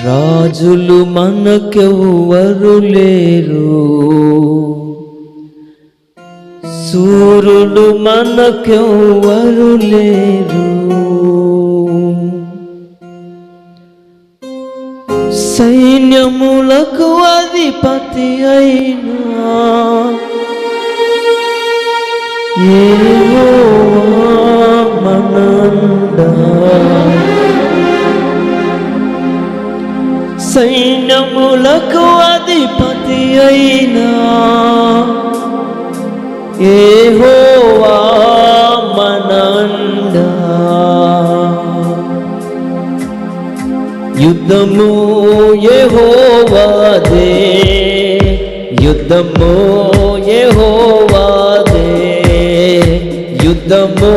రాజులు మనకెవ్వరు లేరు. సూర్యుడు మనకెవ్వరు లేరు. సైన్యములకు అధిపతి అయినా ఏ మనందా సైన్యములకు అధిపతి అయినా. ఏహోవా మనండ. యుద్ధము ఏ హోవాదే యుద్ధము ఏ హోవాదే యుద్ధము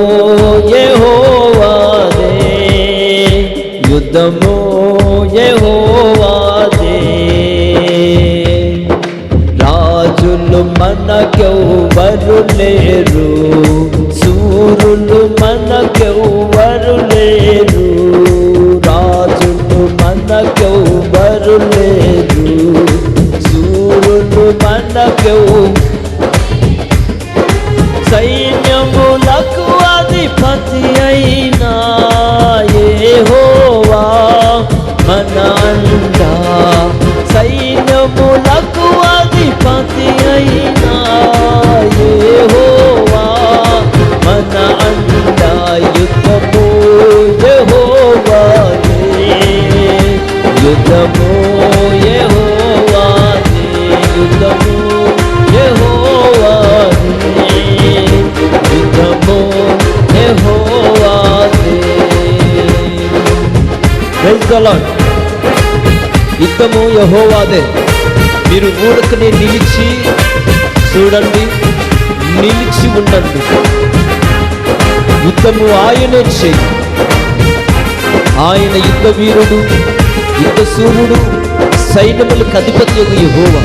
ఏ హోవాదే యుద్ధము ఏ హోవా మనకెవ్వరు లేరు సూరులు మనకెవ్వరు లేరు రాజులు మనకెవ్వరు లేరు సూరులు మనకెవ్వ సైన్యములకు అధిపతి యుద్ధము యెహోవాదే యుద్ధము యెహోవాదే యుద్ధము యెహోవాదే ప్రైజ్ ద లార్డ్ యుద్ధము యెహోవాదే. మీరు ఊరకనే నిలిచి చూడండి నిలిచి ఉండండి. యుద్ధము ఆయనే చేయి. ఆయన యుద్ధ వీరుడు. యుద్ధ సైన్యములకు అధిపతి యహోవా.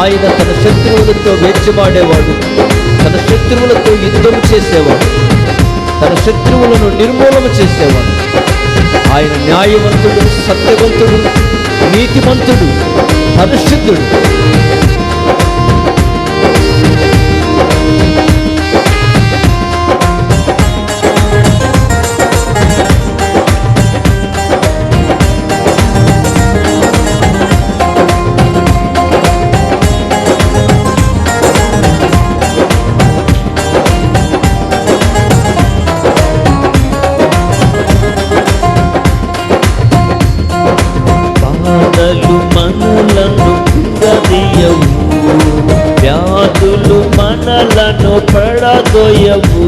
ఆయన తన శత్రువులతో వేర్చబాడేవాడు తన శత్రువులతో యుద్ధం చేసేవాడు తన శత్రువులను నిర్మూలన చేసేవాడు. ఆయన న్యాయవంతుడు సత్యవంతుడు నీతిమంతుడు పరిశుద్ధుడు. నన్ను పడదోయవు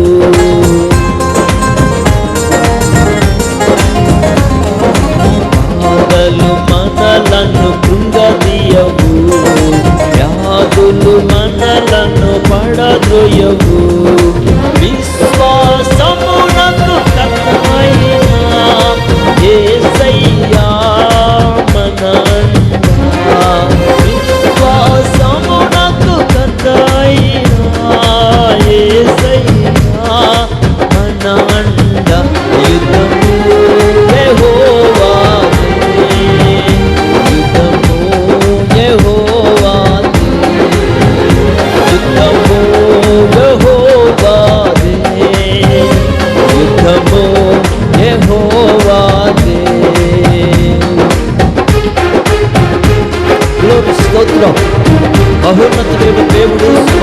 బాధలు మనలను కృంగదీయవు. వ్యాధులు మనలను పడదోయవు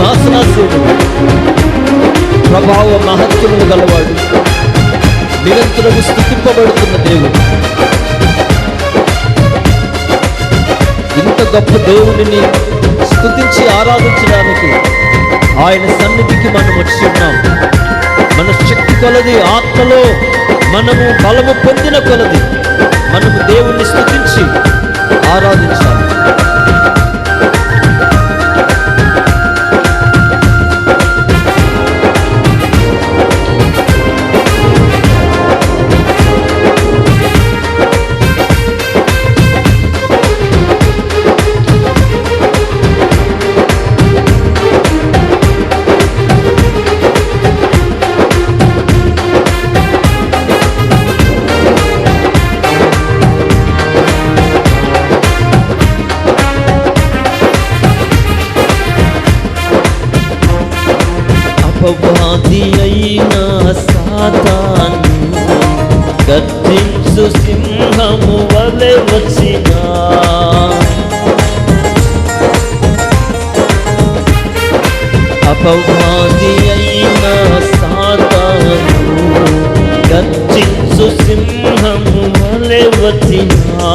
శాసనాశీలు ప్రభావ మహత్యములు గలవాడు. నిరంతరము స్థుతింపబడుతున్న దేవుడు. ఇంత గొప్ప దేవుడిని స్తుతించి ఆరాధించడానికి ఆయన సన్నిధికి మనం వచ్చి ఉన్నాం. మన శక్తి కొలది ఆత్మలో మనము బలము పొందిన కొలది. మనము దేవుడు అపవాది అయిన సాతాను గర్భించు సింహము వలె వచ్చినా. అపవాది అయిన సాతాను గర్జించు సింహము వలె వచ్చినా.